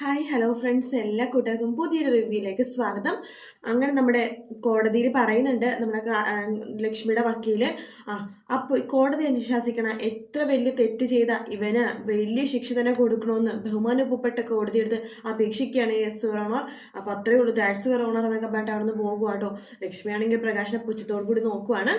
Hi hello friends എല്ലാ കൂട്ടുകാർക്കും പുതിയൊരു റിവ്യൂയിലേക്ക് സ്വാഗതം. അങ്ങനെ നമ്മുടെ കോടതിയിൽ പറയുന്നുണ്ട് നമ്മുടെ ലക്ഷ്മിയുടെ വക്കീൽ. ആ അപ്പോൾ കോടതി അനുശാസിക്കണ എത്ര വലിയ തെറ്റ് ചെയ്ത ഇവന് വലിയ ശിക്ഷ തന്നെ കൊടുക്കണമെന്ന് ബഹുമാനപ്പെട്ട കോടതി എടുത്ത് അപേക്ഷിക്കുകയാണ് എസ് ഓണർ അപ്പോൾ അത്രയേ ഉള്ളൂ. ദാറ്റ്സ് ഓണർ എന്നൊക്കെ പറഞ്ഞിട്ട് അവിടെ നിന്ന് പോകുക കേട്ടോ ലക്ഷ്മിയാണെങ്കിൽ പ്രകാശനെ പുച്ഛത്തോടു കൂടി നോക്കുവാണ്.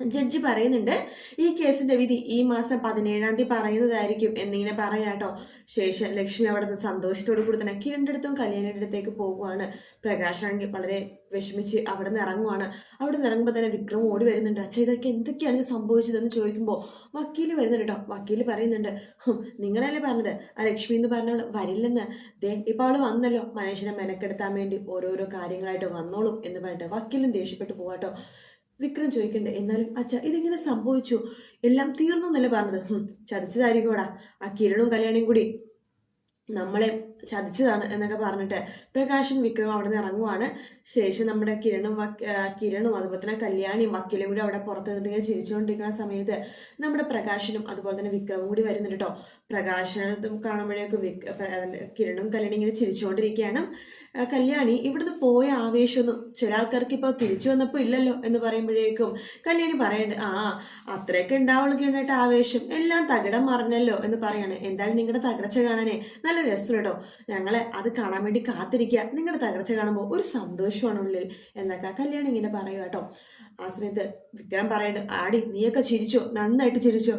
ജഡ്ജി പറയുന്നുണ്ട് ഈ കേസിന്റെ വിധി ഈ മാസം പതിനേഴാം തീയതി പറയുന്നതായിരിക്കും എന്നിങ്ങനെ പറയാട്ടോ ശേഷം ലക്ഷ്മി അവിടെ നിന്ന് സന്തോഷത്തോടു കൂടി തന്നെ കിരണിന്റെ അടുത്തും കല്യാണിയുടെ അടുത്തേക്ക് പോകുവാണ്. പ്രകാശാണെങ്കിൽ വളരെ വിഷമിച്ച് അവിടെ നിന്ന് ഇറങ്ങുവാണ്. അവിടെ നിന്ന് ഇറങ്ങുമ്പോൾ തന്നെ വിക്രം ഓടി വരുന്നുണ്ട്. അച്ഛ ഇതൊക്കെ എന്തൊക്കെയാണ് സംഭവിച്ചതെന്ന് ചോദിക്കുമ്പോൾ വക്കീൽ വരുന്നുണ്ട് കേട്ടോ. വക്കീൽ പറയുന്നുണ്ട് "ഹും, നിങ്ങളല്ലേ പറഞ്ഞത്? ആ ലക്ഷ്മി എന്ന് പറഞ്ഞവൾ വരില്ലെന്ന്. ദേ ഇപ്പൊ അവൾ വന്നല്ലോ. മനുഷ്യനെ മെനക്കെടുത്താൻ വേണ്ടി ഓരോരോ കാര്യങ്ങളായിട്ട് വന്നോളും എന്ന് പറഞ്ഞിട്ട് വക്കീലും ദേഷ്യപ്പെട്ടു പോവാട്ടോ വിക്രം ചോദിക്കണ്ടേ എന്നാലും അച്ഛ ഇതെങ്ങനെ സംഭവിച്ചു? എല്ലാം തീർന്നു എന്നല്ലേ പറഞ്ഞത്? ചതിച്ചതായിരിക്കോടാ ആ കിരണും കല്യാണിയും കൂടി നമ്മളെ ചതിച്ചതാണ് എന്നൊക്കെ പറഞ്ഞിട്ട് പ്രകാശൻ വിക്രം അവിടെ നിന്ന് ഇറങ്ങുവാണ്. ശേഷം നമ്മുടെ കിരണും കിരണും അതുപോലെ തന്നെ കല്യാണിയും വക്കീലും കൂടി അവിടെ പുറത്ത് നിന്നിട്ട് ഇങ്ങനെ ചിരിച്ചുകൊണ്ടിരിക്കുന്ന സമയത്ത് നമ്മുടെ പ്രകാശനും അതുപോലെ തന്നെ വിക്രമും കൂടി വരുന്നുണ്ട് കേട്ടോ പ്രകാശനത്തും കാണുമ്പോഴേക്കും കിരണും കല്യാണി ഇങ്ങനെ ചിരിച്ചുകൊണ്ടിരിക്കുകയാണ്. കല്യാണി ഇവിടുന്ന് പോയ ആവേശമൊന്നും ചില ആൾക്കാർക്ക് ഇപ്പോൾ തിരിച്ചു വന്നപ്പോൾ ഇല്ലല്ലോ എന്ന് പറയുമ്പോഴേക്കും കല്യാണി പറയണ്ട് ആ അത്രയൊക്കെ ഉണ്ടാവുള്ളൂ കേട്ടോ ആവേശം. എല്ലാം തകിടം മറിഞ്ഞല്ലോ എന്ന് പറയാണ്. എന്തായാലും നിങ്ങളുടെ തകർച്ച കാണാനേ നല്ല രസം ഞങ്ങളെ അത് കാണാൻ വേണ്ടി കാത്തിരിക്കുക നിങ്ങളുടെ തകർച്ച കാണുമ്പോൾ ഒരു സന്തോഷമാണ് ഉള്ളിൽ എന്നൊക്കെ കല്യാണി ഇങ്ങനെ പറയുക കേട്ടോ. ആ സമയത്ത് വിക്രം പറയണ്ട് ആടി നീയൊക്കെ ചിരിച്ചോ? നന്നായിട്ട് ചിരിച്ചോ?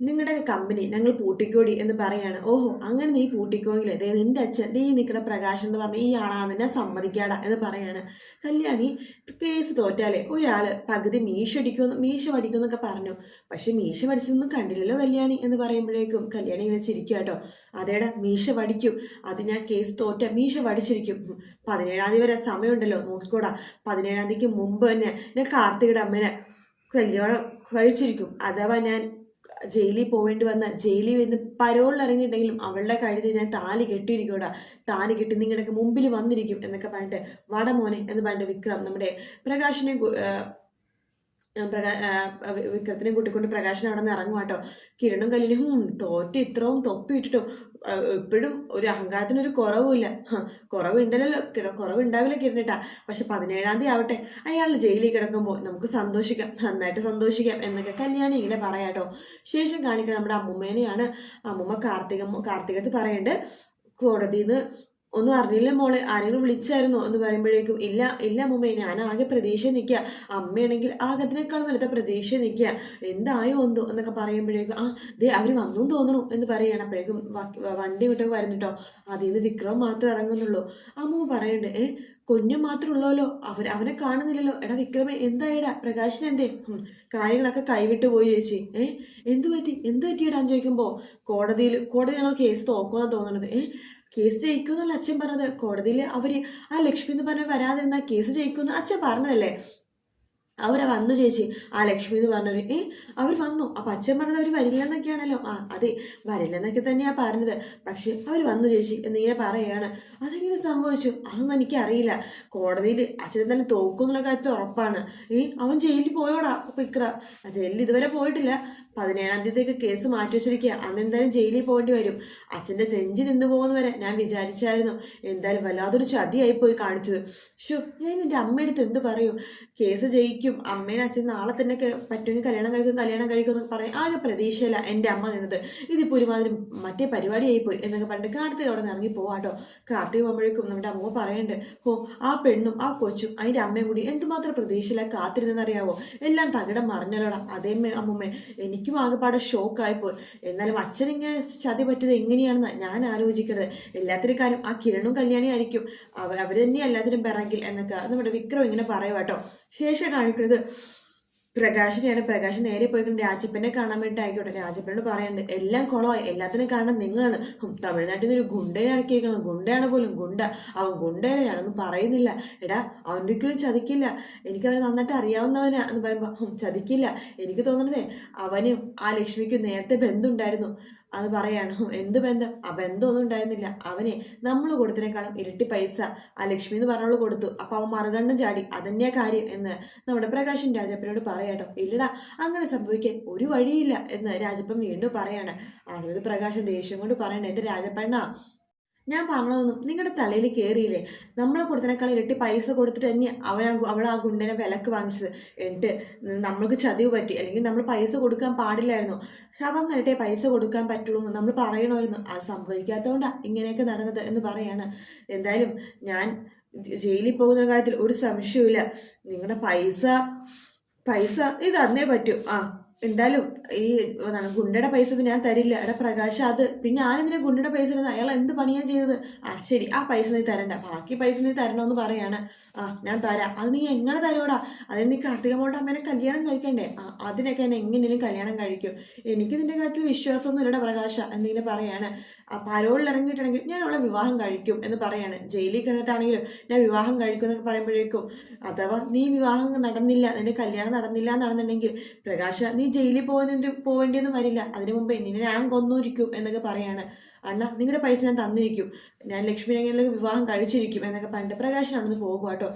നിങ്ങളുടെ കമ്പനി ഞങ്ങൾ പൂട്ടിക്കോടി എന്ന് പറയാണ്. ഓഹോ അങ്ങനെ നീ പൂട്ടിക്കോങ്കിൽ ദേ നിന്റെ അച്ഛൻ ദേ നിൽക്കുന്ന പ്രകാശ് എന്ന് പറഞ്ഞ ഈ ആളാണ് നിന്നെ സമ്മതിക്കാടാ എന്ന് പറയാണ്. കല്യാണി കേസ് തോറ്റാലേ? ഒരാൾ പകുതി മീശ അടിക്കുമെന്ന് മീശ പഠിക്കുമെന്നൊക്കെ പറഞ്ഞു. പക്ഷെ മീശ പഠിച്ചതൊന്നും കണ്ടില്ലല്ലോ കല്യാണി എന്ന് പറയുമ്പോഴേക്കും. കല്യാണി ഇങ്ങനെ ചിരിക്കുക കേട്ടോ അതേടാ മീശ പഠിക്കും. അത് ഞാൻ കേസ് തോറ്റ മീശ പഠിച്ചിരിക്കും. പതിനേഴാം തീയതി വരെ സമയമുണ്ടല്ലോ. നോക്കിക്കോടാ പതിനേഴാം തീയതിക്ക് മുമ്പ് തന്നെ ഞാൻ കാർത്തികയുടെ അമ്മേനെ കല്യാണം കഴിച്ചിരിക്കും. അഥവാ ഞാൻ ജയിലിൽ പോവേണ്ടി വന്ന ജയിലിൽ നിന്ന് പരോളിൽ ഇറങ്ങിയിട്ടുണ്ടെങ്കിലും അവളുടെ കഴുതി ഞാൻ താലി കെട്ടിയിരിക്കൂടാ താലി കെട്ടി നിങ്ങളുടെ മുമ്പിൽ വന്നിരിക്കും എന്നൊക്കെ പറഞ്ഞിട്ട് വടമോനെ എന്ന് പറഞ്ഞിട്ട് വിക്രം നമ്മുടെ പ്രകാശിനെ പ്രകാ വിക്രത്തിനെ കൂട്ടിക്കൊണ്ട് പ്രകാശൻ അവിടെ നിന്ന് ഇറങ്ങും കേട്ടോ കിരണും കല്ലിനും തോറ്റ് ഇത്രയും തൊപ്പി ഇട്ടിട്ടും. എപ്പോഴും ഒരു അഹങ്കാരത്തിനൊരു കുറവുമില്ല. കുറവുണ്ടല്ലോ. കുറവുണ്ടാവില്ല കിരണിട്ടാ. പക്ഷെ പതിനേഴാം തീയതി ആവട്ടെ അയാൾ ജയിലിൽ കിടക്കുമ്പോൾ നമുക്ക് സന്തോഷിക്കാം. നന്നായിട്ട് സന്തോഷിക്കാം എന്നൊക്കെ കല്യാണി ഇങ്ങനെ പറയാട്ടോ ശേഷം കാണിക്കണം നമ്മുടെ അമ്മൂമ്മേനെയാണ് അമ്മൂമ്മ കാർത്തിക കാർത്തികത്ത് പറയുന്നുണ്ട് കോടതിയിൽ നിന്ന് ഒന്നും അറിഞ്ഞില്ല മോളെ. ആരെങ്കിലും വിളിച്ചായിരുന്നോ എന്ന് പറയുമ്പോഴേക്കും ഇല്ല ഇല്ല മുമ്പേ ഞാൻ ആകെ പ്രതീക്ഷ നിൽക്കുക. അമ്മയാണെങ്കിൽ ആകത്തിനേക്കാളും വലുത്ത പ്രതീക്ഷ നിൽക്കുക. എന്തായോ എന്തോ എന്നൊക്കെ പറയുമ്പോഴേക്കും ആ ദേ അവർ വന്നു തോന്നണു എന്ന് പറയുകയാണ്. അപ്പോഴേക്കും വണ്ടി വിട്ടൊക്കെ വരുന്നുട്ടോ അതിൽ നിന്ന് വിക്രം മാത്രം ഇറങ്ങുന്നുള്ളൂ. അമ്മ പറയണ്ട് ഏ കുഞ്ഞു മാത്രമേ ഉള്ളല്ലോ അവർ അവനെ കാണുന്നില്ലല്ലോ. എടാ വിക്രമേ എന്തായിടാ പ്രകാശിന് എന്തേ? കാര്യങ്ങളൊക്കെ കൈവിട്ട് പോയി ചേച്ചി. ഏ എന്തു പറ്റി? എന്തു പറ്റിയിടാന്ന് ചോദിക്കുമ്പോൾ കോടതിയിൽ കോടതി ഞങ്ങൾ കേസ് തോക്കുമെന്ന് തോന്നുന്നത് ഏ കേസ് ജയിക്കുമെന്നല്ല അച്ഛൻ പറഞ്ഞത് കോടതിയിൽ അവർ ആ ലക്ഷ്മി എന്ന് പറഞ്ഞ വരാതിരുന്ന കേസ് ജയിക്കുമെന്ന് അച്ഛൻ പറഞ്ഞതല്ലേ? അവരെ വന്നു ചേച്ചി. ആ ലക്ഷ്മി എന്ന് പറഞ്ഞവർ ഏ അവർ വന്നു. അപ്പം അച്ഛൻ പറഞ്ഞത് അവർ വരില്ലെന്നൊക്കെയാണല്ലോ ആ അതെ വരില്ലെന്നൊക്കെ തന്നെയാണ് പറഞ്ഞത്. പക്ഷെ അവർ വന്നു ചേച്ചി എന്നിങ്ങനെ പറയുകയാണ് അതെങ്ങനെ സംഭവിച്ചു? അതൊന്നും എനിക്ക് അറിയില്ല കോടതിയിൽ അച്ഛൻ തന്നെ തോക്കുന്നുള്ള കാര്യത്തിൽ ഉറപ്പാണ്. ഏ അവൻ ജയിലിൽ പോയോടാ അപ്പം ഇക്ര ജയിലിൽ ഇതുവരെ പോയിട്ടില്ല. പതിനേഴാം തീയതിക്ക് കേസ് മാറ്റി വെച്ചിരിക്കുക അന്ന് എന്തായാലും ജയിലിൽ പോകേണ്ടി വരും. അച്ഛന്റെ നെഞ്ചി നിന്ന് പോകുന്നവരെ ഞാൻ വിചാരിച്ചായിരുന്നു. എന്തായാലും വല്ലാതൊരു ചതിയായി പോയി കാണിച്ചത്. ഷോ ഞാൻ എന്റെ അമ്മയെടുത്ത് എന്ത് പറയും? കേസ് ജയിക്കും അമ്മേനെ അച്ഛൻ നാളെ തന്നെ പറ്റുമെങ്കിൽ കല്യാണം കഴിക്കും കല്യാണം കഴിക്കും എന്നൊക്കെ പറയും. ആകെ പ്രതീക്ഷയില്ല എന്റെ അമ്മ നിന്നത്. ഇതിപ്പോൾ ഒരുമാതിരി മറ്റേ പരിപാടിയായി പോയി എന്നൊക്കെ പറഞ്ഞിട്ട് കാർത്തിക അവിടെ ഇറങ്ങി പോവാട്ടോ കാർത്തിക പോകുമ്പോഴേക്കും നമ്മുടെ അമ്മ പറയുന്നുണ്ട് ഓ ആ പെണ്ണും ആ കൊച്ചും അതിന്റെ അമ്മയും കൂടി എന്തുമാത്രം പ്രതീക്ഷയില്ല കാത്തിരുന്നെന്നറിയാവോ എല്ലാം തകിടം മറിഞ്ഞല്ലോടാ. അതേ അമ്മമ്മേ എനിക്കും ആകെപ്പാടെ ഷോക്കായിപ്പോയി. എന്നാലും അച്ഛൻ ഇങ്ങനെ ചതി പറ്റിയത് എങ്ങനെയാണെന്ന് ഞാൻ ആലോചിക്കുന്നത് എല്ലാത്തിനും കാര്യം ആ കിരണും കല്യാണി ആയിരിക്കും അവ അവർ തന്നെ എല്ലാത്തിനും പിറകിൽ എന്നൊക്കെ നമ്മുടെ വിക്രം ഇങ്ങനെ പറയുക കേട്ടോ. ശേഷം കാണിക്കുന്നത് പ്രകാശിനെയാണ്. പ്രകാശ് നേരെ പോയിക്കൊണ്ട് രാജപ്പനെ കാണാൻ വേണ്ടി ആയിക്കോട്ടെ രാജപ്പനോട് പറയുന്നുണ്ട് എല്ലാം കുളമായി എല്ലാത്തിനും കാരണം നിങ്ങളാണ്. തമിഴ്നാട്ടിൽ നിന്ന് ഒരു ഗുണ്ടനെ ഇറക്കിയേക്കണം. ഗുണ്ടയാണ് പോലും ഗുണ്ട. അവൻ ഗുണ്ടേനെ ഞാനൊന്നും പറയുന്നില്ല. എടാ അവനൊരിക്കലും ചതിക്കില്ല. എനിക്ക് അവനെ നന്നായിട്ട് അറിയാവുന്നവനാ എന്ന് പറയുമ്പോൾ ചതിക്കില്ല. എനിക്ക് തോന്നുന്നത് അവനും ആ ലക്ഷ്മിക്കും നേരത്തെ ബന്ധമുണ്ടായിരുന്നു അത് പറയാണ് എന്ത് ബന്ധം? ആ ബന്ധമൊന്നും ഉണ്ടായിരുന്നില്ല. അവനെ നമ്മൾ കൊടുത്തതിനേക്കാളും ഇരട്ടി പൈസ ആ ലക്ഷ്മി എന്ന് പറഞ്ഞവൾ കൊടുത്തു. അപ്പൊ അവൻ മറുകണ്ണം ചാടി അതന്നെയാ കാര്യം എന്ന് നമ്മുടെ പ്രകാശൻ രാജപ്പനോട് പറയാട്ടോ. ഇല്ലടാ അങ്ങനെ സംഭവിക്കാൻ ഒരു വഴിയില്ല എന്ന് രാജപ്പൻ വീണ്ടും പറയാണ്. ആദ്യമത് പ്രകാശൻ ദേഷ്യം കൊണ്ട് പറയണ എന്റെ രാജപ്പണ്ണ ഞാൻ പറഞ്ഞതൊന്നും നിങ്ങളുടെ തലയിൽ കയറിയില്ലേ നമ്മളെ കൊടുത്തതിനേക്കാൾ ഇരട്ടി പൈസ കൊടുത്തിട്ട് തന്നെ അവൻ അവൾ ആ ഗുണ്ടനെ വിലക്ക് വാങ്ങിച്ചത്. എന്നിട്ട് നമ്മൾക്ക് ചതിവ് പറ്റി അല്ലെങ്കിൽ നമ്മൾ പൈസ കൊടുക്കാൻ പാടില്ലായിരുന്നു. ശവം കരട്ടെ പൈസ കൊടുക്കാൻ പറ്റുള്ളൂ നമ്മൾ പറയണമായിരുന്നു. അത് സംഭവിക്കാത്തതുകൊണ്ടാണ് ഇങ്ങനെയൊക്കെ നടന്നത് എന്ന് പറയാണ്. എന്തായാലും ഞാൻ ജയിലിൽ പോകുന്ന കാര്യത്തിൽ ഒരു സംശയവും നിങ്ങളുടെ പൈസ പൈസ ഇത് അന്നേ പറ്റൂ. ആ. എന്തായാലും ഈ എന്താണ് ഗുണ്ടയുടെ പൈസ ഒന്നും ഞാൻ തരില്ല. എടാ പ്രകാശ് അത് പിന്നെ ആരെന്തിനാ ഗുണ്ടയുടെ പൈസ തരുന്നത്? അയാൾ എന്ത് പണിയാ ചെയ്തത്? ആ ശരി ആ പൈസ നീ തരണ്ട. ബാക്കി പൈസ നീ തരണമെന്ന് പറയാണ്. ആ ഞാൻ തരാം. അത് നീ എങ്ങനെ തരൂടാ അതിന് നീ കാർത്തിക മോളുടെ അമ്മേനെ കല്യാണം കഴിക്കണ്ടേ? ആ അതിനൊക്കെ എന്നെ എങ്ങനെയും കല്യാണം കഴിക്കും. എനിക്ക് നിന്റെ കാര്യത്തിൽ വിശ്വാസമൊന്നും ഇല്ലടാ പ്രകാശ എന്തെങ്കിലും പറയാണ്. പരോളിൽ ഇറങ്ങിയിട്ടുണ്ടെങ്കിൽ ഞാൻ അവളെ വിവാഹം കഴിക്കും എന്ന് പറയാണ്. ജയിലിൽ കിടന്നിട്ടാണെങ്കിലും ഞാൻ വിവാഹം കഴിക്കും എന്നൊക്കെ പറയുമ്പോഴേക്കും അഥവാ നീ വിവാഹം നടന്നില്ല നിന്റെ കല്യാണം നടന്നില്ല എന്നാണെന്നുണ്ടെങ്കിൽ പ്രകാശ നീ ജയിലിൽ പോകുന്നുണ്ട് പോകേണ്ടിയൊന്നും വരില്ല. അതിനു മുമ്പേ നിന്നെ ഞാൻ കൊന്നൂരിക്കും എന്നൊക്കെ പറയാണ്. അണ്ണ നിങ്ങളുടെ പൈസ ഞാൻ തന്നിരിക്കും. ഞാൻ ലക്ഷ്മി രംഗനിലേക്ക് വിവാഹം കഴിച്ചിരിക്കും എന്നൊക്കെ പറഞ്ഞിട്ട് പ്രകാശൻ അവിടുന്ന് പോകുക കേട്ടോ.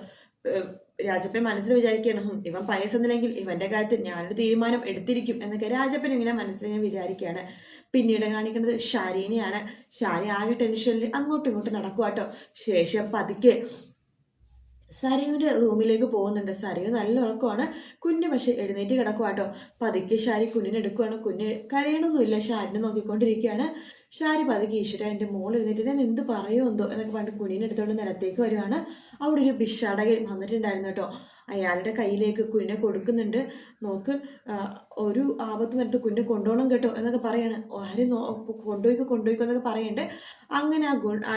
രാജപ്പൻ മനസ്സിൽ വിചാരിക്കണം ഇവൻ പൈസ തന്നില്ലെങ്കിൽ ഇവന്റെ കാര്യത്തിൽ ഞാനൊരു തീരുമാനം എടുത്തിരിക്കും എന്നൊക്കെ രാജപ്പൻ ഇങ്ങനെ മനസ്സിൽ ഞാൻ വിചാരിക്കുകയാണ്. പിന്നീട് കാണിക്കുന്നത് ഷാരീനെയാണ് ഷാരി ആകെ ടെൻഷനിൽ അങ്ങോട്ടും ഇങ്ങോട്ടും നടക്കുക ശേഷം പതുക്കെ സരയുടെ റൂമിലേക്ക് പോകുന്നുണ്ട്. സരയു നല്ല ഉറക്കമാണ്. കുഞ്ഞ് പക്ഷെ എഴുന്നേറ്റ് കിടക്കുക കേട്ടോ പതുക്കെ ഷാരി കുഞ്ഞിനെ എടുക്കുവാണ്. കുഞ്ഞ് കരയണമൊന്നുമില്ല ഷാരിനെ നോക്കിക്കൊണ്ടിരിക്കുകയാണ്. ഷാരി പതുക്കെ ഈശ്വര എന്റെ മോൾ എഴുന്നേറ്റ്. ഞാൻ എന്ത് പറയുമോ എന്തോ എന്നൊക്കെ പറഞ്ഞിട്ട് കുഞ്ഞിനെടുത്തോണ്ട് നിലത്തേക്ക് വരുവാണ്. അവിടെ ഒരു ഭിക്ഷാടകൻ വന്നിട്ടുണ്ടായിരുന്നു കേട്ടോ അയാളുടെ കയ്യിലേക്ക് കുഞ്ഞിനെ കൊടുക്കുന്നുണ്ട്. നോക്ക് ഒരു ആപത്ത് വരത്ത് കുഞ്ഞിനെ കൊണ്ടോണം കേട്ടോ എന്നൊക്കെ പറയാണ്. ആരും കൊണ്ടുപോയിക്കോ കൊണ്ടുപോയിക്കോ എന്നൊക്കെ പറയണ്ട്. അങ്ങനെ ആ ഗുൺ ആ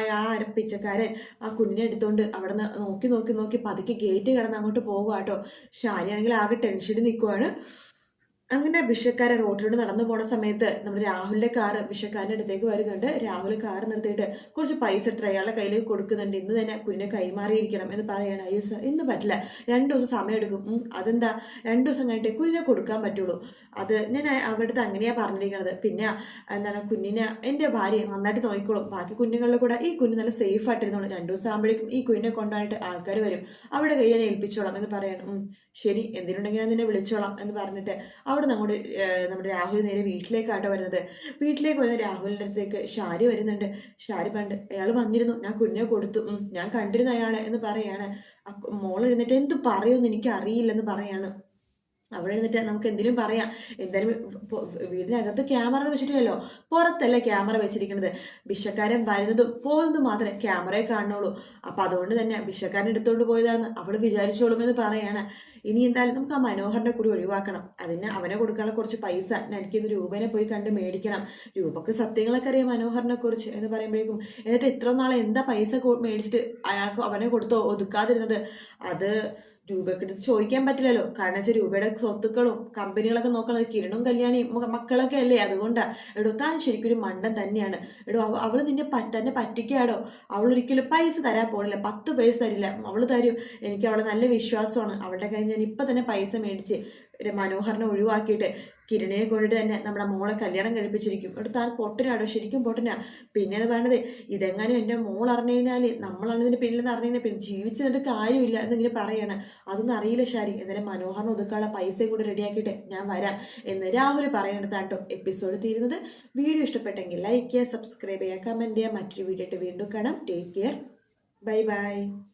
പിച്ചക്കാരൻ ആ കുഞ്ഞിനെ എടുത്തോണ്ട് അവിടെ നിന്ന് നോക്കി നോക്കി നോക്കി പതുക്കെ ഗേറ്റ് കിടന്ന് അങ്ങോട്ട് പോകുക കേട്ടോ. ആണെങ്കിൽ ആകെ ടെൻഷനിൽ നിൽക്കുവാണ് അങ്ങനെ വിഷക്കാരൻ റോഡിലൂടെ നടന്നു പോണ സമയത്ത് നമ്മുടെ രാഹുലിന്റെ കാറ് വിഷക്കാരന്റെ അടുത്തേക്ക് വരുന്നുണ്ട്. രാഹുൽ കാർ നിർത്തിയിട്ട് കുറച്ച് പൈസ എടുത്ത് അയാളുടെ കയ്യിലേക്ക് കൊടുക്കുന്നുണ്ട്. ഇന്ന് തന്നെ കുഞ്ഞിനെ കൈമാറിയിരിക്കണം എന്ന് പറയുകയാണ് അയ്യോ സർ ഇന്ന് പറ്റില്ല. രണ്ട് ദിവസം സമയം എടുക്കും. അതെന്താ? രണ്ട് ദിവസം കഴിഞ്ഞിട്ട് കുഞ്ഞിനെ കൊടുക്കാൻ പറ്റുള്ളൂ. അത് ഞാൻ അവിടുത്തെ അങ്ങനെയാ പറഞ്ഞിരിക്കണത്. പിന്നെ എന്താണ് കുഞ്ഞിനെ എന്റെ ഭാര്യ നന്നായിട്ട് നോക്കിക്കോളും. ബാക്കി കുഞ്ഞുങ്ങളുടെ കൂടെ ഈ കുഞ്ഞ് നല്ല സേഫ് ആയിട്ടിരുന്നോളും. രണ്ട് ദിവസം ആകുമ്പോഴേക്കും ഈ കുഞ്ഞിനെ കൊണ്ടുപോയിട്ട് ആൾക്കാർ വരും. അവിടെ കയ്യിൽ ഏൽപ്പിച്ചോളാം എന്ന് പറയണം. ശരി എന്തിനുണ്ടെങ്കിൽ ഞാൻ നിന്നെ വിളിച്ചോളാം എന്ന് പറഞ്ഞിട്ട് അവിടെ നിന്ന് അങ്ങോട്ട് നമ്മുടെ രാഹുൽ നേരെ വീട്ടിലേക്കാട്ടോ വരുന്നത്. വീട്ടിലേക്ക് വരുന്ന രാഹുലിന്റെ അടുത്തേക്ക് ഷാരി വരുന്നുണ്ട്. ഷാരി പണ്ട് അയാൾ വന്നിരുന്നു. ഞാൻ കുഞ്ഞെ കൊടുത്തു. ഞാൻ കണ്ടിരുന്നു അയാളെ എന്ന് പറയാണ്. മോൾ എഴുന്നിട്ട് എന്ത് പറയുമെന്ന് എനിക്ക് അറിയില്ലെന്ന് പറയാണ്. അവിടെ ഇരുന്നിട്ട് നമുക്ക് എന്തെങ്കിലും പറയാം. എന്തായാലും വീടിനകത്ത് ക്യാമറ വെച്ചിട്ടില്ലല്ലോ. പുറത്തല്ലേ ക്യാമറ വെച്ചിരിക്കുന്നത് വിശക്കാരൻ വരുന്നതും പോകുന്നതും മാത്രമേ ക്യാമറയെ കാണുള്ളൂ അപ്പൊ അതുകൊണ്ട് തന്നെ വിശക്കാരൻ എടുത്തോണ്ട് പോയതാണെന്ന് അവൾ വിചാരിച്ചോളുമെന്ന് പറയാണ്. ഇനി എന്തായാലും നമുക്ക് ആ മനോഹറിനെ കൂടി ഒഴിവാക്കണം. അതിന് അവനെ കൊടുക്കാനുള്ള കുറച്ച് പൈസ ഞാൻ എനിക്കിന്ന് രൂപനെ പോയി കണ്ട് മേടിക്കണം. രൂപക്ക് സത്യങ്ങളൊക്കെ അറിയാം മനോഹറിനെ കുറിച്ച് എന്ന് പറയുമ്പോഴേക്കും. എന്നിട്ട് ഇത്ര നാളെ എന്താ പൈസ മേടിച്ചിട്ട് അയാൾക്ക് അവനെ കൊടുത്തോ ഒതുക്കാതിരുന്നത്? അത് രൂപയ്ക്ക് എടുത്ത് ചോദിക്കാൻ പറ്റില്ലല്ലോ. കാരണം വെച്ചാൽ രൂപയുടെ സ്വത്തുക്കളും കമ്പനികളൊക്കെ നോക്കണത് കിരണും കല്യാണിയും മക്കളൊക്കെ അല്ലേ? അതുകൊണ്ടാ. എടോ താൻ ശരിക്കും ഒരു മണ്ടൻ തന്നെയാണ്. എടോ അവൾ നിന്നെ തന്നെ പറ്റിക്കാടോ? അവൾ ഒരിക്കലും പൈസ തരാൻ പോണില്ല. പത്ത് പൈസ തരില്ല. അവൾ തരും. എനിക്ക് അവളെ നല്ല വിശ്വാസമാണ്. അവളുടെ കയ്യിൽ ഞാൻ ഇപ്പൊ തന്നെ പൈസ മേടിച്ച് ഒരു മനോഹറിനെ ഒഴിവാക്കിയിട്ട് കിരണിനെ കൊണ്ടിട്ട് തന്നെ നമ്മുടെ മോളെ കല്യാണം കഴിപ്പിച്ചിരിക്കും. എന്നിട്ട് താൻ പൊട്ടനാടോ? ശരിക്കും പൊട്ടനാ. പിന്നെ അത് പറയണത് ഇതെങ്ങാനും എന്റെ മോൾ അറിഞ്ഞു കഴിഞ്ഞാൽ നമ്മളാണ് ഇതിന്റെ പിന്നിലെന്ന് അറിഞ്ഞു കഴിഞ്ഞാൽ പിന്നെ ജീവിച്ചതിന്റെ കാര്യമില്ല എന്നിങ്ങനെ പറയണം. അതൊന്നും അറിയില്ല ശാരി എന്നാലും മനോഹറിന് ഒതുക്കാനുള്ള പൈസയും കൂടി റെഡിയാക്കിയിട്ട് ഞാൻ വരാം എന്ന് രാഹുൽ പറയുന്നിടത്താണ് കേട്ടോ. എപ്പിസോഡ് തീരുന്നത്. വീഡിയോ ഇഷ്ടപ്പെട്ടെങ്കിൽ ലൈക്ക് ചെയ്യുക സബ്സ്ക്രൈബ് ചെയ്യുക കമന്റ് ചെയ്യുക. മറ്റൊരു വീഡിയോ ആയിട്ട് വീണ്ടും കാണാം. Take care. Bye bye.